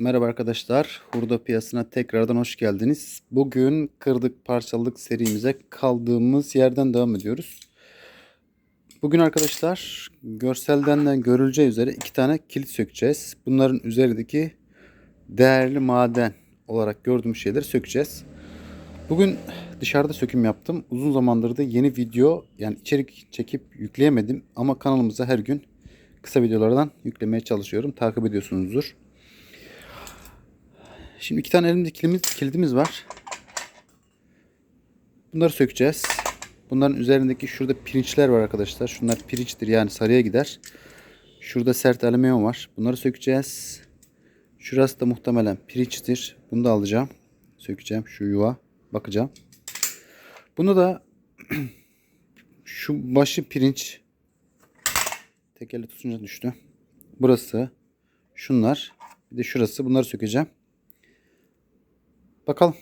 Merhaba arkadaşlar. Hurda piyasasına tekrardan hoş geldiniz. Bugün kırdık parçaladık serimize kaldığımız yerden devam ediyoruz. Bugün arkadaşlar görselden de görüleceği üzere iki tane kilit sökeceğiz. Bunların üzerindeki değerli maden olarak gördüğümüz şeyleri sökeceğiz. Bugün dışarıda söküm yaptım. Uzun zamandır da yeni video yani içerik çekip yükleyemedim ama kanalımıza her gün kısa videolardan yüklemeye çalışıyorum. Takip ediyorsunuzdur. Şimdi iki tane elimde kilidimiz, kilidimiz var. Bunları sökeceğiz. Bunların üzerindeki şurada pirinçler var arkadaşlar. Şunlar pirinçtir yani sarıya gider. Şurada sert alüminyum var. Bunları sökeceğiz. Şurası da muhtemelen pirinçtir. Bunu da alacağım. Sökeceğim şu yuva. Bakacağım. Bunu da şu başı pirinç tek elle tutunca düştü. Burası şunlar bir de şurası bunları sökeceğim. Bakalım.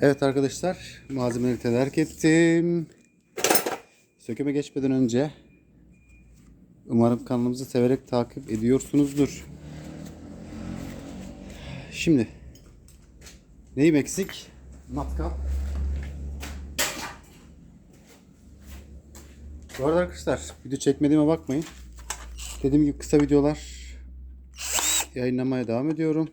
Evet arkadaşlar malzemeleri tedarik ettim. Sökeme geçmeden önce umarım kanalımızı severek takip ediyorsunuzdur. Şimdi neyim eksik? Matkap. Bu arada arkadaşlar video çekmediğime bakmayın. Dediğim gibi kısa videolar yayınlamaya devam ediyorum.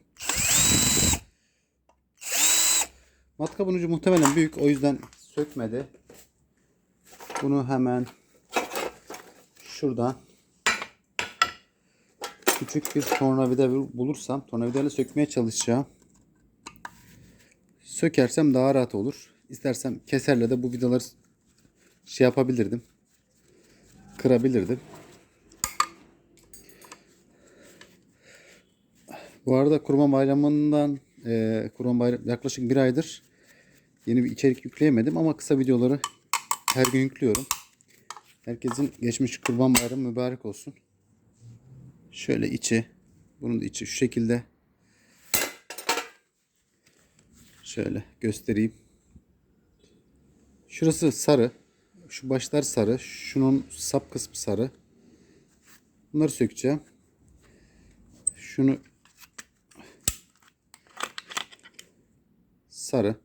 Matkabın ucu muhtemelen büyük. O yüzden sökmedi. Bunu hemen şuradan küçük bir tornavida bulursam tornavidayla sökmeye çalışacağım. Sökersem daha rahat olur. İstersem keserle de bu vidaları şey yapabilirdim. Kırabilirdim. Bu arada kurban bayramından e, kurban bayram yaklaşık bir aydır yeni bir içerik yükleyemedim ama kısa videoları her gün yüklüyorum. Herkesin geçmiş kurban bayramı mübarek olsun. Şöyle içi, bunun da içi şu şekilde. Şöyle göstereyim. Şurası sarı. Şu başlar sarı. Şunun sap kısmı sarı. Bunları sökeceğim. Şunu sarı.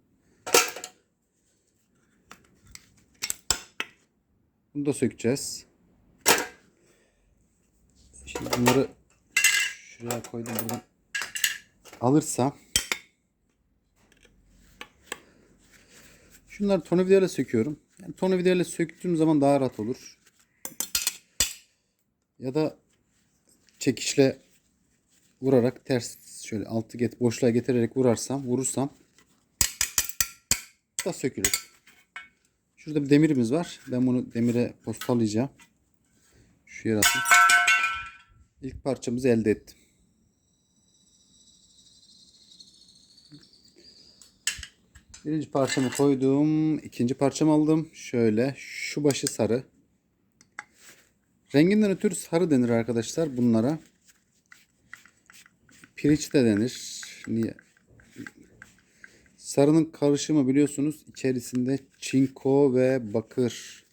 Bunu da sökeceğiz. Şimdi bunları şuraya koydum buradan alırsam şunları tornavidayla söküyorum. Yani tornavidayla söktüğüm zaman daha rahat olur. Ya da çekişle vurarak ters şöyle altı get boşluğa getirerek vurarsam vurursam da sökülür. Şurada bir demirimiz var. Ben bunu demire postalayacağım. Şu yere atayım. İlk parçamızı elde ettim. Birinci parçamı koydum. İkinci parçamı aldım. Şöyle. Şu başı sarı. Renginden ötürü sarı denir arkadaşlar bunlara. Pirinç de denir. Niye? Sarının karışımı biliyorsunuz içerisinde çinko ve bakır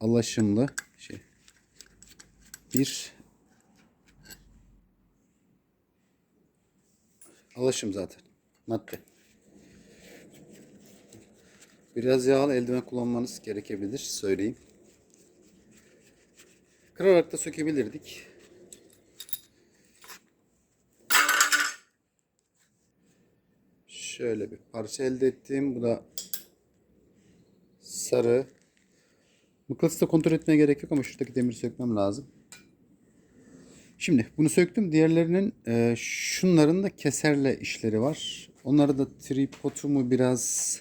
alaşımlı şey. Bir alaşım zaten madde. Biraz yağlı eldiven kullanmanız gerekebilir söyleyeyim. Kırarak da sökebilirdik. Şöyle bir parça elde ettim. Bu da sarı. Mıknatısla kontrol etmeye gerek yok ama şuradaki demiri sökmem lazım. Şimdi bunu söktüm. Diğerlerinin e, şunların da keserle işleri var. Onları da tripodumu biraz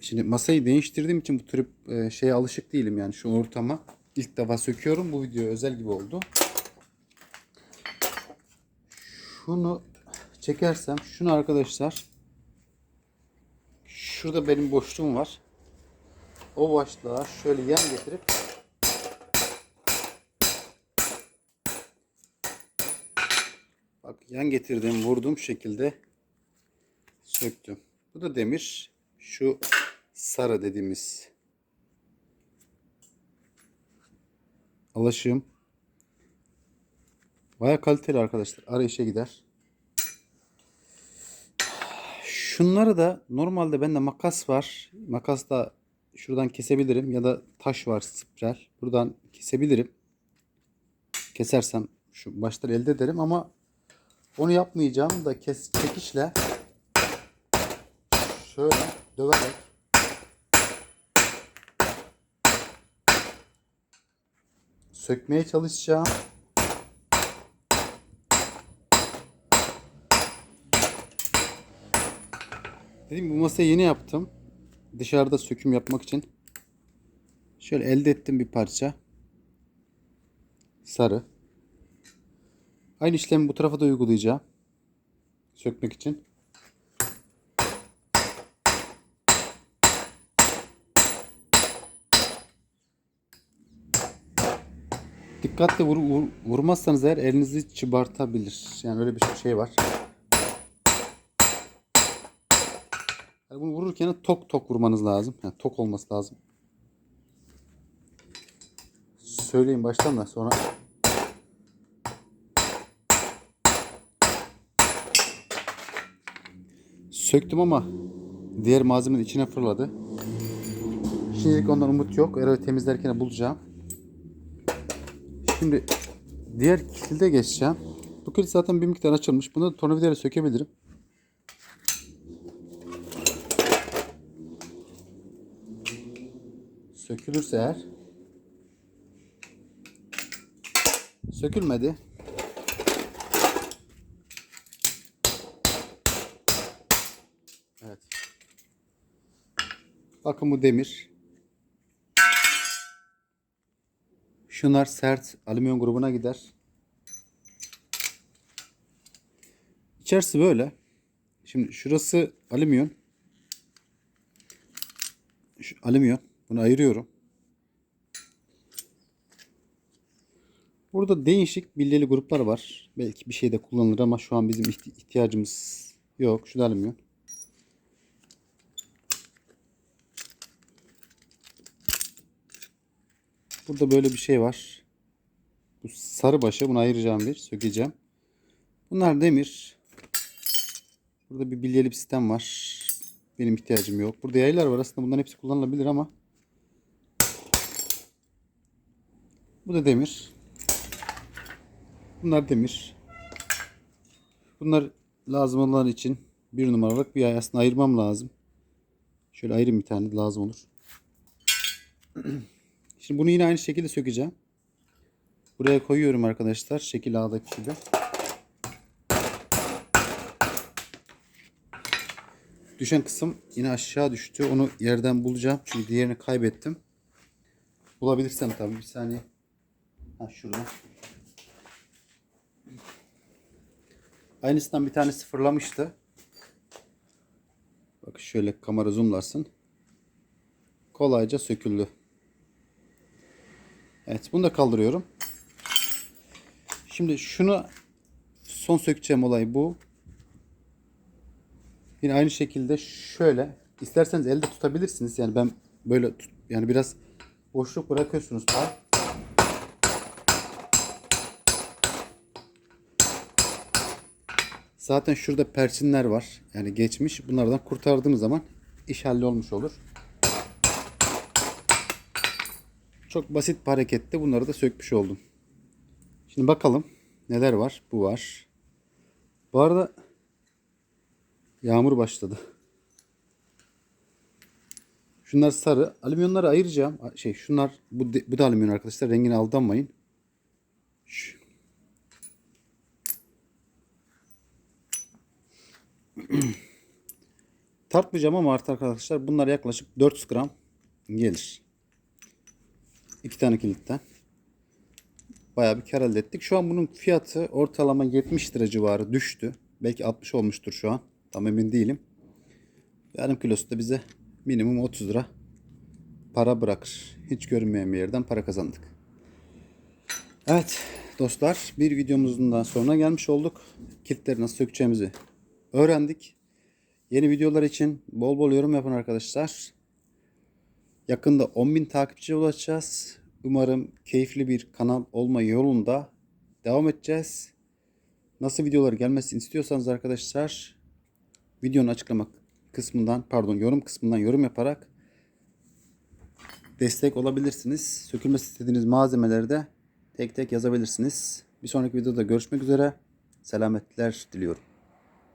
Şimdi masayı değiştirdiğim için bu trip e, şeye alışık değilim yani şu ortama. İlk defa söküyorum. Bu video özel gibi oldu. Şunu çekersem şunu arkadaşlar şurada benim boşluğum var. O boşluğa şöyle yan getirip bak yan getirdiğim vurduğum şekilde söktüm. Bu da demir. Şu sarı dediğimiz alaşım. Baya kaliteli arkadaşlar. Arayışa gider. Şunları da normalde bende makas var. Makasla şuradan kesebilirim ya da taş var spiral. Buradan kesebilirim. Kesersem şu başları elde ederim ama onu yapmayacağım da kes, çekişle şöyle döverek sökmeye çalışacağım. Dedim bu masayı yeni yaptım. Dışarıda söküm yapmak için. Şöyle elde ettim bir parça. Sarı. Aynı işlemi bu tarafa da uygulayacağım. Sökmek için. Dikkatli vur, vur- vurmazsanız eğer elinizi çıbartabilir. Yani öyle bir şey var. Yani bunu vururken tok tok vurmanız lazım. Yani tok olması lazım. Söyleyeyim baştan da sonra. Söktüm ama diğer malzemenin içine fırladı. Şimdilik ondan umut yok. Eğer temizlerken bulacağım. Şimdi diğer kilide geçeceğim. Bu kilit zaten bir miktar açılmış. Bunu da tornavidayla sökebilirim. Sökülürse eğer. Sökülmedi. Evet. Bakın bu demir. Şunlar sert alüminyum grubuna gider. İçerisi böyle. Şimdi şurası alüminyum. Şu alüminyum. Bunu ayırıyorum. Burada değişik bilyeli gruplar var. Belki bir şeyde kullanılır ama şu an bizim ihti- ihtiyacımız yok. Şu da alüminyum. Burada böyle bir şey var. Bu sarı başı. Bunu ayıracağım bir. Sökeceğim. Bunlar demir. Burada bir bilyeli bir sistem var. Benim ihtiyacım yok. Burada yaylar var. Aslında bunların hepsi kullanılabilir ama bu da demir. Bunlar demir. Bunlar lazım olan için bir numaralık bir yay aslında ayırmam lazım. Şöyle ayırayım bir tane lazım olur. Şimdi bunu yine aynı şekilde sökeceğim. Buraya koyuyorum arkadaşlar. Şekil A'daki gibi. Düşen kısım yine aşağı düştü. Onu yerden bulacağım. Çünkü diğerini kaybettim. Bulabilirsem tabii. Bir saniye. Ha şurada. Aynısından bir tane sıfırlamıştı. Bak şöyle kamera zoomlarsın. Kolayca söküldü. Evet bunu da kaldırıyorum. Şimdi şunu son sökeceğim olay bu. Yine aynı şekilde şöyle isterseniz elde tutabilirsiniz. Yani ben böyle yani biraz boşluk bırakıyorsunuz pay. Zaten şurada perçinler var. Yani geçmiş. Bunlardan kurtardığımız zaman iş hallolmuş olur. Çok basit bir harekette bunları da sökmüş oldum. Şimdi bakalım neler var. Bu var. Bu arada yağmur başladı. Şunlar sarı. Alüminyonları ayıracağım. Şey şunlar bu, bu da alüminyon arkadaşlar. Rengine aldanmayın. Şu. Tartmayacağım ama artık arkadaşlar bunlar yaklaşık 400 gram gelir. İki tane kilitten. Bayağı bir kar elde ettik. Şu an bunun fiyatı ortalama 70 lira civarı düştü. Belki 60 olmuştur şu an. Tam emin değilim. Yarım kilosu da bize minimum 30 lira para bırakır. Hiç görünmeyen bir yerden para kazandık. Evet dostlar bir videomuzun daha sonuna gelmiş olduk. Kilitleri nasıl sökeceğimizi öğrendik. Yeni videolar için bol bol yorum yapın arkadaşlar. Yakında 10.000 takipçiye ulaşacağız. Umarım keyifli bir kanal olma yolunda devam edeceğiz. Nasıl videolar gelmesini istiyorsanız arkadaşlar videonun açıklama kısmından pardon yorum kısmından yorum yaparak destek olabilirsiniz. Sökülmesi istediğiniz malzemeleri de tek tek yazabilirsiniz. Bir sonraki videoda görüşmek üzere. Selametler diliyorum.